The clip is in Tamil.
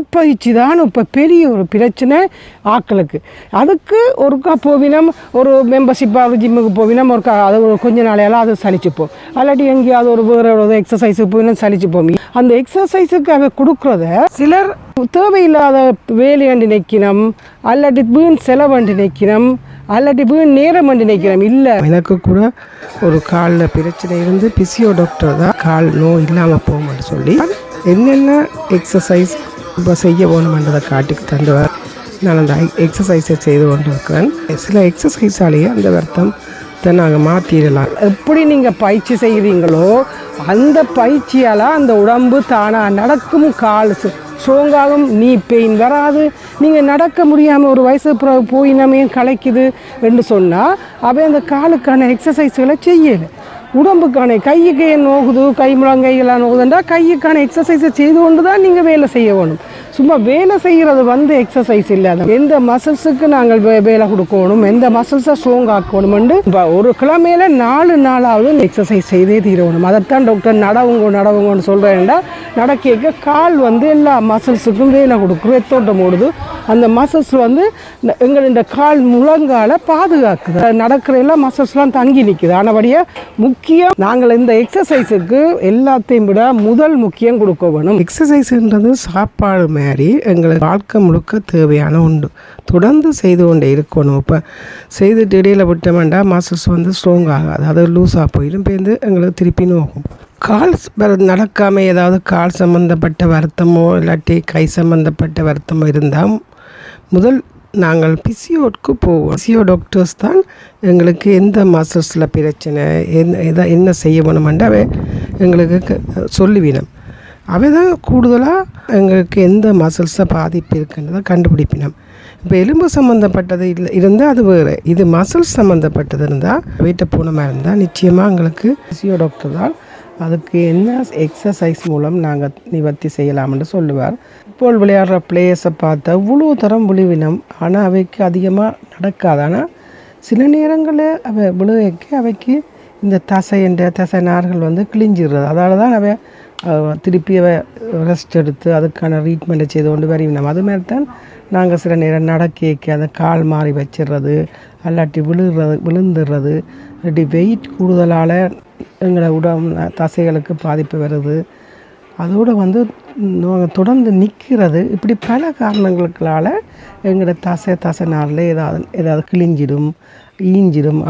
உடற்பயிற்சி தான் இப்போ பெரிய ஒரு பிரச்சனை ஆக்களுக்கு. அதுக்கு ஒருக்கா போவினம் ஒரு மெம்பர்ஷிப்பாக ஒரு ஜிம்முக்கு போவினம் ஒருக்கா அது ஒரு கொஞ்ச நாளையெல்லாம் அது சலிச்சுப்போம் அல்லாட்டி எங்கேயாவது ஒரு வேறு ஒரு எக்ஸசைஸுக்கு போவினம் சலிச்சுப்போம் அந்த எக்ஸசைஸுக்கு அவ கொடுக்குறத சிலர் தேவையில்லாத வேலையாண்டு நிற்கினம் அல்லாட்டி வீண் செலவண்டு நிற்கினம் அல்லாட்டி வீண் நேரம் வந்து நிற்கிறோம் இல்லை. எனக்கு கூட ஒரு காலில் பிரச்சனை இருந்து பிசியோ டாக்டர் தான் கால் நோய் இல்லாமல் போகும்னு சொல்லி. என்னென்ன எக்ஸசைஸ் இப்போ செய்ய வேணுமென்றதை காட்டி தந்தவர். நான் அந்த எக்ஸசைஸை செய்து கொண்டு இருக்கிறேன் சில எக்ஸசைஸாலேயே அந்த வருத்தம் நாங்கள் மாற்றிடலாம். எப்படி நீங்கள் பயிற்சி செய்கிறீங்களோ அந்த பயிற்சியால் அந்த உடம்பு தானாக நடக்கும் கால் ஸ்ட்ராங்காகும் நீ பெயின் வராது. நீங்கள் நடக்க முடியாமல் ஒரு வயசு பிறகு ஏன் கலைக்குது? என்று சொன்னால் அவை அந்த காலுக்கான எக்ஸசைஸ்களை செய்யலை. உடம்புக்கான கையுக்கு ஏன் நோகுது? கை முழங்கைகளாக நோகுதுன்றா கையுக்கான எக்ஸசைஸை செய்து கொண்டு தான் நீங்கள் வேலை செய்ய வேணும். சும்மா வேலை செய்கிறது வந்து எக்ஸசைஸ் இல்லாத எந்த மசில்ஸுக்கு நாங்கள் வே- வேலை கொடுக்கணும் எந்த மசில்ஸை ஸ்ட்ராங் ஆக்கணும்னு ஒரு கிழமையில நாலு நாளாவது எக்ஸசைஸ் செய்தே தீரணும். அதைத்தான் டாக்டர் நடவுங்க நடவுங்கன்னு சொல்கிறேன்டா நடக்க கால் வந்து எல்லா மசில்ஸுக்கும் வேலை கொடுக்கும் ரத்தோட்டம் ஓடுது. அந்த மசில்ஸ் வந்து எங்கள் இந்த கால் முழங்கால பாதுகாக்குது. நடக்கிற எல்லா மசில்ஸ்லாம் தங்கி நிற்குது ஆனபடியாக முக்கியம் நாங்கள் இந்த எக்ஸசைஸுக்கு எல்லாத்தையும் விட முதல் முக்கியம் கொடுக்க வேணும். எக்ஸசைஸ்ன்றது சாப்பாடு மாதிரி எங்களுக்கு வாழ்க்கை முழுக்க தேவையான உண்டு. தொடர்ந்து செய்து கொண்டே இருக்கணும். இப்போ செய்துட்டு இடையில விட்டோம்டா மசில்ஸ் வந்து ஸ்ட்ராங் ஆகாது. அது லூஸாக போயிடும். பேருந்து எங்களுக்கு திருப்பி ஆகும் கால் நடக்காமல் ஏதாவது கால் சம்மந்தப்பட்ட வருத்தமோ இல்லாட்டி கை சம்மந்தப்பட்ட வருத்தமோ இருந்தால் முதல் நாங்கள் பிசியோட்க்கு போவோம். பிசியோ டாக்டர்ஸ் தான் எங்களுக்கு எந்த மசில்ஸில் பிரச்சனை என்ன எதை என்ன செய்ய வேணுமெண்டாவே எங்களுக்கு க- சொல்லுவினம். அவை தான் கூடுதலாக எங்களுக்கு எந்த மசில்ஸை பாதிப்பு இருக்குன்றதை கண்டுபிடிப்பினோம். இப்போ எலும்பு சம்மந்தப்பட்டது இல்லை இருந்தால் அது வேறு. இது மசில்ஸ் சம்மந்தப்பட்டது இருந்தால் வீட்டை போனமாக இருந்தால் நிச்சயமாக எங்களுக்கு பிசியோ டாக்டர் தான் அதுக்கு என்ன எக்ஸசைஸ் மூலம் நாங்கள் நிவர்த்தி செய்யலாம்னு சொல்லுவார். இப்போ விளையாடுற பிளேயர்ஸை பார்த்தா இவ்வளோ தரம் விழுவினம். ஆனால் அவைக்கு அதிகமாக நடக்காது. ஆனால் சில நேரங்களில் அவை விழுவைக்கு அவைக்கு இந்த தசை என்ற தசை நார்கள் வந்து கிழிஞ்சிடுறது. அதால தான் அவை திருப்பி ரெஸ்ட் எடுத்து அதுக்கான ட்ரீட்மெண்ட்டை செய்து கொண்டு வருவினோம் அது மாதிரி தான் நாங்கள் சில நேரம் நடக்க அந்த கால் மாறி வச்சிடுறது அல்லாட்டி விழுறது விழுந்துடுறது. இல்லாட்டி வெயிட் கூடுதலால் எங்களை உடம்பு தசைகளுக்கு பாதிப்பு வருது. அதோடு வந்து தொடர்ந்து நிற்கிறது இப்படி பல காரணங்களுக்களால் எங்களோட தசை தசை நாளில் ஏதாவது ஏதாவது கிழிஞ்சிடும் ஈஞ்சிடும். அப்